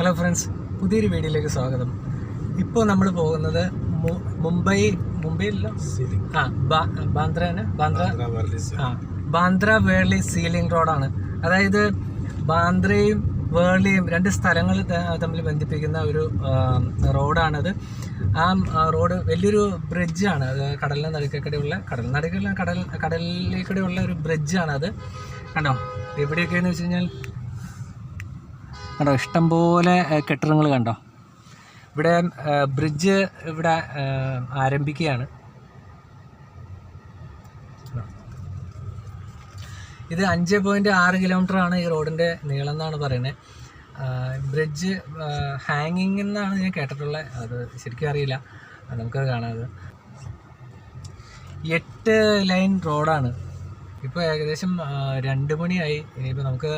Hello friends പുതിയൊരു വീഡിയോയിലേക്ക് സ്വാഗതം. ഇപ്പോൾ നമ്മൾ പോകുന്നത് മുംബൈ മുംബൈയിലല്ല ആ ബാന്ദ്ര ബാന്ദ്ര? വേർലി സീലിംഗ്. റോഡാണ്. അതായത് ബാന്ദ്രയും വേർലിയും രണ്ട് സ്ഥലങ്ങൾ തമ്മിൽ ബന്ധിപ്പിക്കുന്ന ഒരു റോഡാണത്. ആ റോഡ് വലിയൊരു ബ്രിഡ്ജാണ്. അത് കടലിന് നടുക്കക്കടിയുള്ള കടൽ നടുക്കുള്ള കടൽ കടലിലേക്കടിയുള്ള ഒരു ബ്രിഡ്ജാണത്. കണ്ടോ? എവിടെയൊക്കെയെന്ന് വെച്ച് കഴിഞ്ഞാൽ കണ്ടോ? ഇഷ്ടംപോലെ കെട്ടിടങ്ങൾ കണ്ടോ? ഇവിടെ ബ്രിഡ്ജ് ഇവിടെ ആരംഭിക്കുകയാണ്. ഇത് അഞ്ച് പോയിന്റ് ആറ് കിലോമീറ്റർ ആണ് ഈ റോഡിന്റെ നീളം എന്നാണ് പറയുന്നത്. ബ്രിഡ്ജ് ഹാങ്ങിങ് എന്നാണ് ഞാൻ കേട്ടിട്ടുള്ളത്. അത് ശരിക്കും അറിയില്ല. നമുക്കത് കാണാത് എട്ട് ലൈൻ റോഡാണ് ഇപ്പോൾ ഏകദേശം രണ്ട് മണിയായി. ഇനിയിപ്പോൾ നമുക്ക്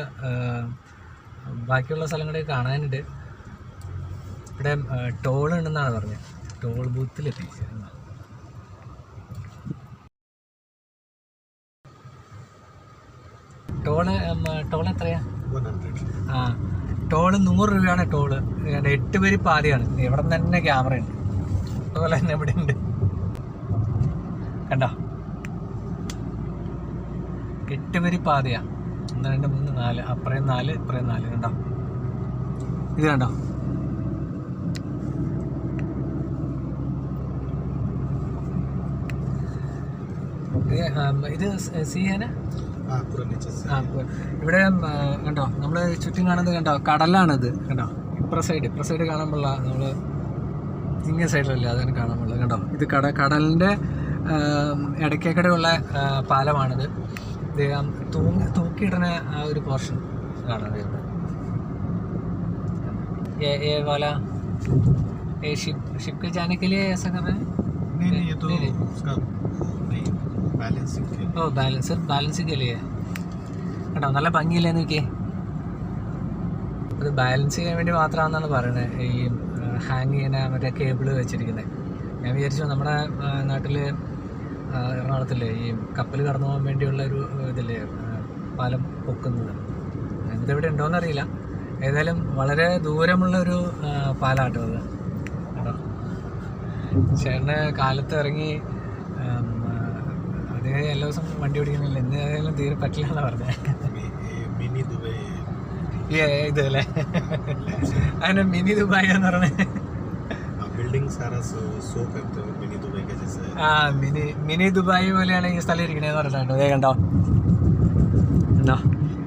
ബാക്കിയുള്ള സ്ഥലങ്ങളൊക്കെ കാണാനുണ്ട്. ഇവിടെ ടോൾ ഉണ്ടെന്നാണ് പറഞ്ഞത്. ടോൾ ബൂത്തിലെത്തി ടോൾ ടോൾ എത്രയാ 100 ആ ടോൾ നൂറ് രൂപയാണ് ടോൾ എട്ട് പേര് പാതിയാണ്. ഇവിടെ തന്നെ ക്യാമറ ഉണ്ട്. അതുപോലെ തന്നെ ഇവിടെ ഉണ്ട്. കണ്ടോ? എട്ട് പേര് പാതിയാ. ഒന്ന് രണ്ട് മൂന്ന്. നാല് അപ്പറേ നാല് ഇപ്പറേ നാല് കണ്ടോ? ഇത് കണ്ടോ? ഇത് സിയാന ഇവിടെ കണ്ടോ? നമ്മൾ ചുറ്റും കാണുന്നത് കണ്ടോ? കടലാണിത് കണ്ടോ? ഇപ്പുറ സൈഡ് ഇപ്പുറ സൈഡ് കാണുമ്പോഴ നമ്മൾ ഇങ്ങനെ സൈഡിലല്ല അതാണ് കാണാൻ കണ്ടോ? ഇത് കട കടലിന്റെ ഇടയ്ക്കക്കടെയുള്ള പാലമാണിത്. തൂങ്ങി തൂക്കിയിടുന്ന ആ ഒരു പോർഷൻ കാണാതെ ഇവിടെ ये ये वाला ये शिप शिप के जाने के लिए ऐसा कर रहे हैं नहीं नहीं ये तो नहीं, नहीं। उसका नहीं बैलेंसिंग के ഓ ബാലൻസ് സിർഫ് ബാലൻസിങ് അല്ലേ കേട്ടോ നല്ല ഭംഗിയില്ലേ നോക്കിയേ അത് ബാലൻസ് ചെയ്യാൻ വേണ്ടി മാത്രമാണെന്നാണ് പറയുന്നത് ഈ ഹാങ് ചെയ്യുന്ന മറ്റേ കേബിൾ വെച്ചിരിക്കുന്നത് ഞാൻ വിചാരിച്ചു നമ്മുടെ നാട്ടിൽ എറണാകുളത്തില്ലേ ഈ കപ്പൽ കടന്നു പോകാൻ വേണ്ടിയുള്ള ഒരു ഇതില്ലേ പാലം പൊക്കുന്നത്. ഇതിവിടെ ഉണ്ടോയെന്നറിയില്ല ഏതായാലും വളരെ ദൂരമുള്ള ഒരു പാലാട്ടോ അത്. ചേട്ടന്റെ കാലത്ത് ഇറങ്ങി അതേ എല്ലാ ദിവസം വണ്ടി ഓടിക്കുന്നില്ല. എന്ത് ഏതായാലും തീരെ പറ്റില്ലെന്നാണ് പറഞ്ഞത് ഇത് അല്ലേ അതിന് മിനി ദുബായ് എന്ന് പറഞ്ഞത് ആ മിനി മിനി ദുബായ് പോലെയാണ് ഈ സ്ഥലം ഇരിക്കണേന്ന് പറഞ്ഞിട്ടുണ്ടോ അതേ കണ്ടോ? കണ്ടോ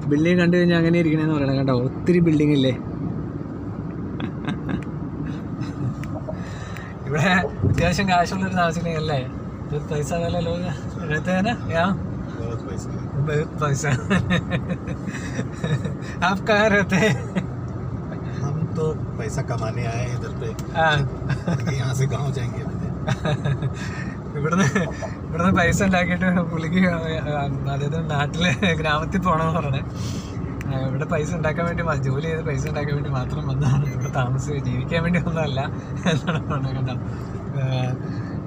ബിൽഡിംഗ് കണ്ടു കഴിഞ്ഞാൽ അങ്ങനെ ഇരിക്കണേന്ന് പറയണേ കണ്ടോ ഒത്തിരി ബിൽഡിംഗ് ഇല്ലേ ഇവിടെ അത്യാവശ്യം കാശുള്ളൊരു താമസിക്കണല്ലേ ഒരു പൈസ വില ലോക रहते യാ बहुत पैसा है बहुत पैसा आप कहाँ रहते हैं हम तो पैसा कमाने आए हैं इधर पे हाँ यहाँ से गांव जाएंगे अपने ഇവിടുന്ന് ഇവിടുന്ന് പൈസ ഉണ്ടാക്കിയിട്ട് പുള്ളിക്ക് അതായത് നാട്ടിലെ ഗ്രാമത്തിൽ പോകണമെന്ന് പറഞ്ഞത് ഇവിടെ പൈസ ഉണ്ടാക്കാൻ വേണ്ടി ജോലി ചെയ്ത് പൈസ ഉണ്ടാക്കാൻ വേണ്ടി മാത്രം വന്നതാണ് ഇവിടെ താമസിച്ച് ജീവിക്കാൻ വേണ്ടി ഒന്നല്ല എന്നാണ് പറഞ്ഞത് കേട്ടോ.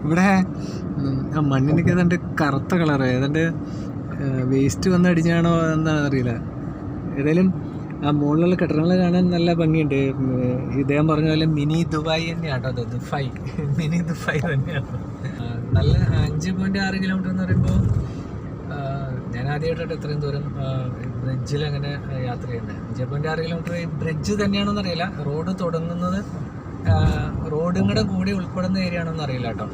ഇവിടെ ആ മണ്ണിനൊക്കെ ഏതാണ്ട് കറുത്ത കളർ ഏതാണ്ട് വേസ്റ്റ് വന്ന് അടിച്ചാണോ എന്താണെന്ന് അറിയില്ല. ഏതായാലും ആ മുകളിലുള്ള കെട്ടിടങ്ങൾ കാണാൻ നല്ല ഭംഗിയുണ്ട്. ഇദ്ദേഹം പറഞ്ഞ പോലെ മിനി ദുബായ് തന്നെയാണ് കേട്ടോ അത്. ദുബായ്. മിനി ദുബായ് തന്നെയാണ് നല്ല അഞ്ച് പോയിന്റ് ആറ് കിലോമീറ്റർ എന്ന് പറയുമ്പോൾ ഞാൻ ആദ്യമായിട്ടാണ് ഇത്രയും ദൂരം ബ്രിഡ്ജിൽ അങ്ങനെ ആ, യാത്ര ചെയ്യുന്നത് അഞ്ച് പോയിന്റ് ആറ് കിലോമീറ്റർ ഈ ബ്രിഡ്ജ് തന്നെയാണെന്ന് അറിയില്ല റോഡ് തുടങ്ങുന്നത് റോഡും കൂടെ കൂടി ഉൾപ്പെടുന്ന ഏരിയ ആണെന്ന് അറിയില്ല കേട്ടോ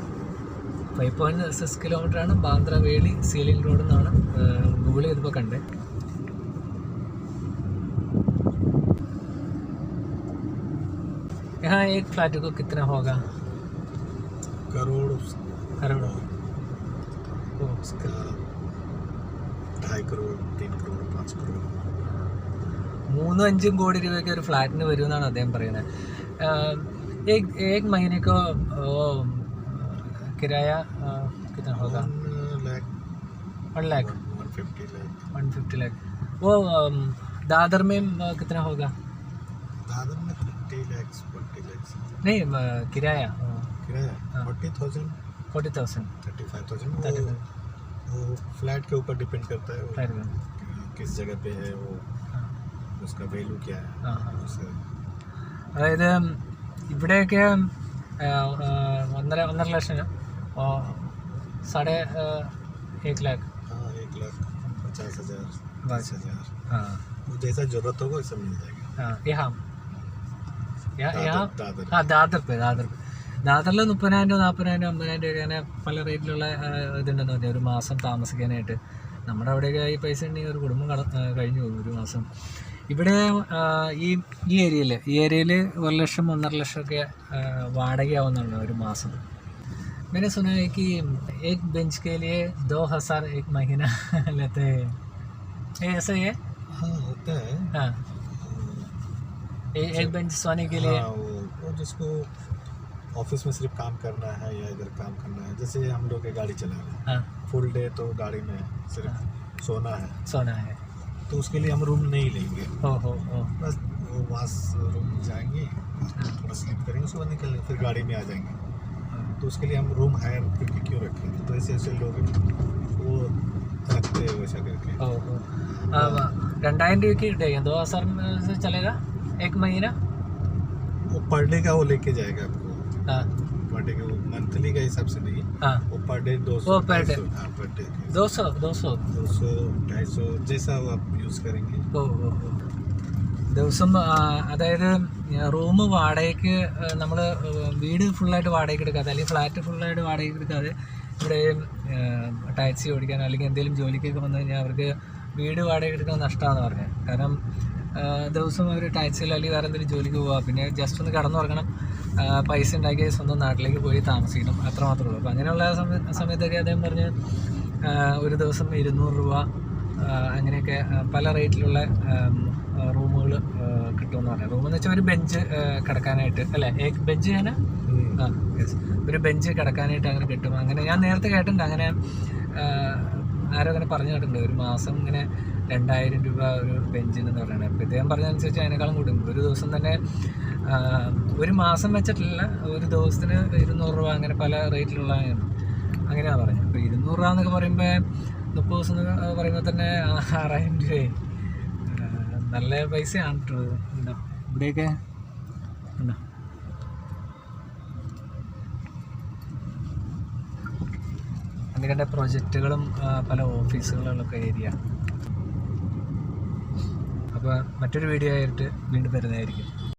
ഫൈവ് പോയിന്റ് സിക്സ് കിലോമീറ്റർ ആണ് ബാന്ദ്ര വേളി സീലിംഗ് റോഡ് എന്നാണ് ഗൂഗിൾ ചെയ്തപ്പോൾ കണ്ടത് यहाँ एक फ्लैट को कितना होगा करोड़ उस- करोड़ ढाई അഞ്ചും കോടി രൂപയ്ക്ക് ഒരു ഫ്ലാറ്റിന് അദ്ദേഹം പറയുന്നത്. होगा दादर में कितना होगा दादर में नहीं किराया किराया forty thousand thirty five thousand वो फ्लैट के ऊपर डिपेंड करता है फ्लैट में। हाँ, किस जगह पे है वो हाँ। उसका वैल्यू क्या है? അതായത് ഇവിടെയൊക്കെ ഒന്നര एक लाख। हाँ एक लाख पचास हज़ार बाईस हज़ार। हाँ। जैसा ज़रूरत होगा वैसा मिल जाएगा। हाँ यहाँ। हाँ। यहाँ? हाँ दादर पे दादर पे। ദാദറിൽ മുപ്പതിനായിരം രൂപ നാൽപ്പതിനായിരം രൂപ അമ്പതിനായിരം രൂപ അങ്ങനെ പല റേറ്റിലുള്ള ആ, ഇതുണ്ടെന്ന് പറഞ്ഞാൽ ഒരു മാസം താമസിക്കാനായിട്ട് നമ്മുടെ അവിടെയൊക്കെ ഈ പൈസ ഉണ്ടെങ്കിൽ ഒരു കുടുംബം കട ആ, കഴിഞ്ഞു പോകും ഒരു മാസം ഇവിടെ ആ, ഈ ഈ ഏരിയയിൽ ഈ ഏരിയയിൽ ഒരു ലക്ഷം ഒന്നര ലക്ഷമൊക്കെ ആ, വാടകയാവുന്നുണ്ട് ഒരു മാസം मैंने सुना है कि एक बेंच के लिए दो हजार एक महीना लेते हैं ये ऐसा ही है हाँ होता है हाँ ए- एक बेंच सोने के लिए हाँ वो, वो जिसको ऑफिस में सिर्फ काम करना है या इधर काम करना है जैसे हम लोग के गाड़ी चला रहे हाँ हैं फुल डे तो गाड़ी में सिर्फ सोना है सोना है तो उसके लिए हम रूम नहीं लेंगे हो हो हो बस वो वास रूम जाएंगे थोड़ा स्लीप करेंगे सुबह निकलेंगे फिर गाड़ी में आ जाएंगे तो उसके लिए हम रूम हायर करके क्यों रखेंगे तो ऐसे ऐसे लोग वो रखते हैं वैसा करके ओ हो अब രണ്ടായിരം രൂപയ്ക്ക് കിട്ടിയേക്കാം दो हजार में से चलेगा एक महीना वो पर डे का वो लेके जाएगा आपको हाँ पर डे का वो मंथली का हिसाब से नहीं हाँ वो पर डे दो वो सौ per day। हाँ पर डे दो सौ दो सौ दो सौ ढाई सौ जैसा वो आप यूज़ करेंगे ഓ ഓ ഓ. ദിവസം ആ, അതായത് റൂം വാടകയ്ക്ക് നമ്മൾ വീട് ഫുള്ളായിട്ട് വാടകയ്ക്ക് എടുക്കാതെ അല്ലെങ്കിൽ ഫ്ലാറ്റ് ഫുള്ളായിട്ട് വാടകയ്ക്ക് എടുക്കാതെ ഇവിടെ ആ, ടാക്സി ഓടിക്കാൻ അല്ലെങ്കിൽ എന്തെങ്കിലും ജോലിക്കൊക്കെ വന്നു കഴിഞ്ഞാൽ അവർക്ക് വീട് വാടകയ്ക്ക് എടുക്കാൻ നഷ്ടമാണെന്ന് പറഞ്ഞത് കാരണം ആ, ദിവസം അവർ ടാക്സിയിൽ അല്ലെങ്കിൽ വേറെ എന്തെങ്കിലും ജോലിക്ക് പോവുക പിന്നെ ജസ്റ്റ് ഒന്ന് കടന്നു തുടങ്ങണം പൈസ ഉണ്ടാക്കി സ്വന്തം നാട്ടിലേക്ക് പോയി താമസിക്കണം. അത്ര മാത്രമേ ഉള്ളൂ. അപ്പോൾ അങ്ങനെയുള്ള സമയ സമയത്തൊക്കെ അദ്ദേഹം പറഞ്ഞ് ഒരു ദിവസം ഇരുന്നൂറ് രൂപ അങ്ങനെയൊക്കെ പല റേറ്റിലുള്ള റൂമുകൾ കിട്ടുമെന്ന് പറഞ്ഞു റൂം എന്ന് വെച്ചാൽ ഒരു ബെഞ്ച് കിടക്കാനായിട്ട് അല്ലേ? ഏക് ബെഞ്ച് ഞാൻ ആ യെസ് ഒരു ബെഞ്ച് കിടക്കാനായിട്ട് അങ്ങനെ കിട്ടും. അങ്ങനെ ഞാൻ നേരത്തെ കേട്ടിട്ടുണ്ട്. അങ്ങനെ ആരോ അങ്ങനെ പറഞ്ഞു കേട്ടിട്ടുണ്ട്. ഒരു മാസം ഇങ്ങനെ രണ്ടായിരം രൂപ ഒരു പെൻഷൻ എന്ന് പറയുന്നത്. അപ്പോൾ ഇദ്ദേഹം പറഞ്ഞതനുസരിച്ച് അതിനേക്കാളും കൂടും. ഒരു ദിവസം തന്നെ ഒരു മാസം വെച്ചിട്ടില്ല. ഒരു ദിവസത്തിന് ഇരുന്നൂറ് രൂപ അങ്ങനെ പല റേറ്റിലുള്ള അങ്ങനെയാണ് പറഞ്ഞത്. അപ്പോൾ ഇരുന്നൂറ് രൂപ എന്നൊക്കെ പറയുമ്പോൾ മുപ്പത് ദിവസം എന്ന് പറയുമ്പോൾ തന്നെ ആറായിരം രൂപയായി. നല്ല പൈസയാണ് കേട്ടോ. ഉണ്ടോ? ഇവിടെയൊക്കെ ഉണ്ടോ? എന്തൊക്കെ പ്രൊജക്റ്റുകളും പല ഓഫീസുകളുള്ള ഏരിയ. അപ്പോൾ മറ്റൊരു വീഡിയോ ആയിട്ട് വീണ്ടും വരുന്നതായിരിക്കും.